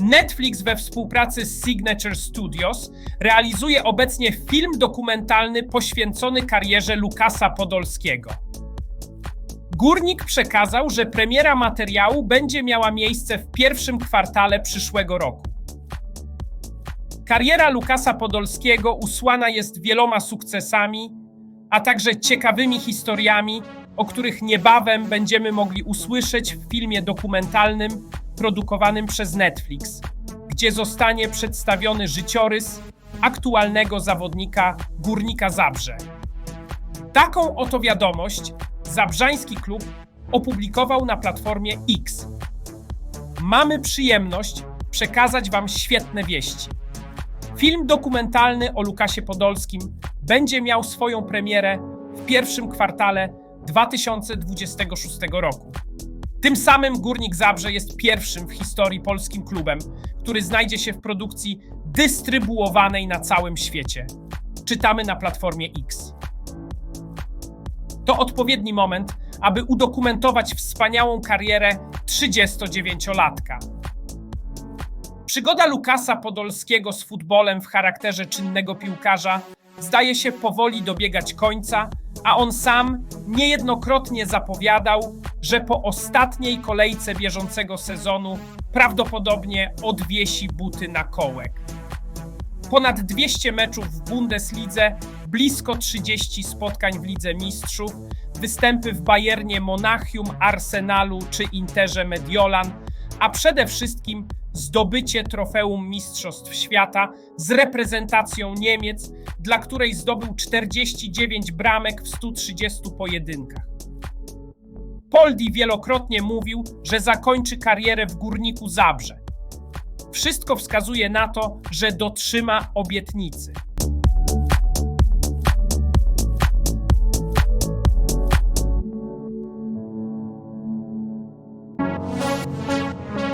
Netflix we współpracy z Signature Studios realizuje obecnie film dokumentalny poświęcony karierze Lukasa Podolskiego. Górnik przekazał, że premiera materiału będzie miała miejsce w pierwszym kwartale przyszłego roku. Kariera Lukasa Podolskiego usłana jest wieloma sukcesami, a także ciekawymi historiami, o których niebawem będziemy mogli usłyszeć w filmie dokumentalnym produkowanym przez Netflix, gdzie zostanie przedstawiony życiorys aktualnego zawodnika Górnika Zabrze. Taką oto wiadomość Zabrzański klub opublikował na platformie X. Mamy przyjemność przekazać Wam świetne wieści. Film dokumentalny o Lukasie Podolskim będzie miał swoją premierę w pierwszym kwartale 2026 roku. Tym samym Górnik Zabrze jest pierwszym w historii polskim klubem, który znajdzie się w produkcji dystrybuowanej na całym świecie. Czytamy na platformie X. To odpowiedni moment, aby udokumentować wspaniałą karierę 39-latka. Przygoda Lukasa Podolskiego z futbolem w charakterze czynnego piłkarza zdaje się powoli dobiegać końca, a on sam niejednokrotnie zapowiadał, że po ostatniej kolejce bieżącego sezonu prawdopodobnie odwiesi buty na kołek. Ponad 200 meczów w Bundeslidze, blisko 30 spotkań w Lidze Mistrzów, występy w Bayernie Monachium, Arsenalu czy Interze Mediolan, a przede wszystkim zdobycie trofeum Mistrzostw Świata z reprezentacją Niemiec, dla której zdobył 49 bramek w 130 pojedynkach. Poldi wielokrotnie mówił, że zakończy karierę w Górniku Zabrze. Wszystko wskazuje na to, że dotrzyma obietnicy.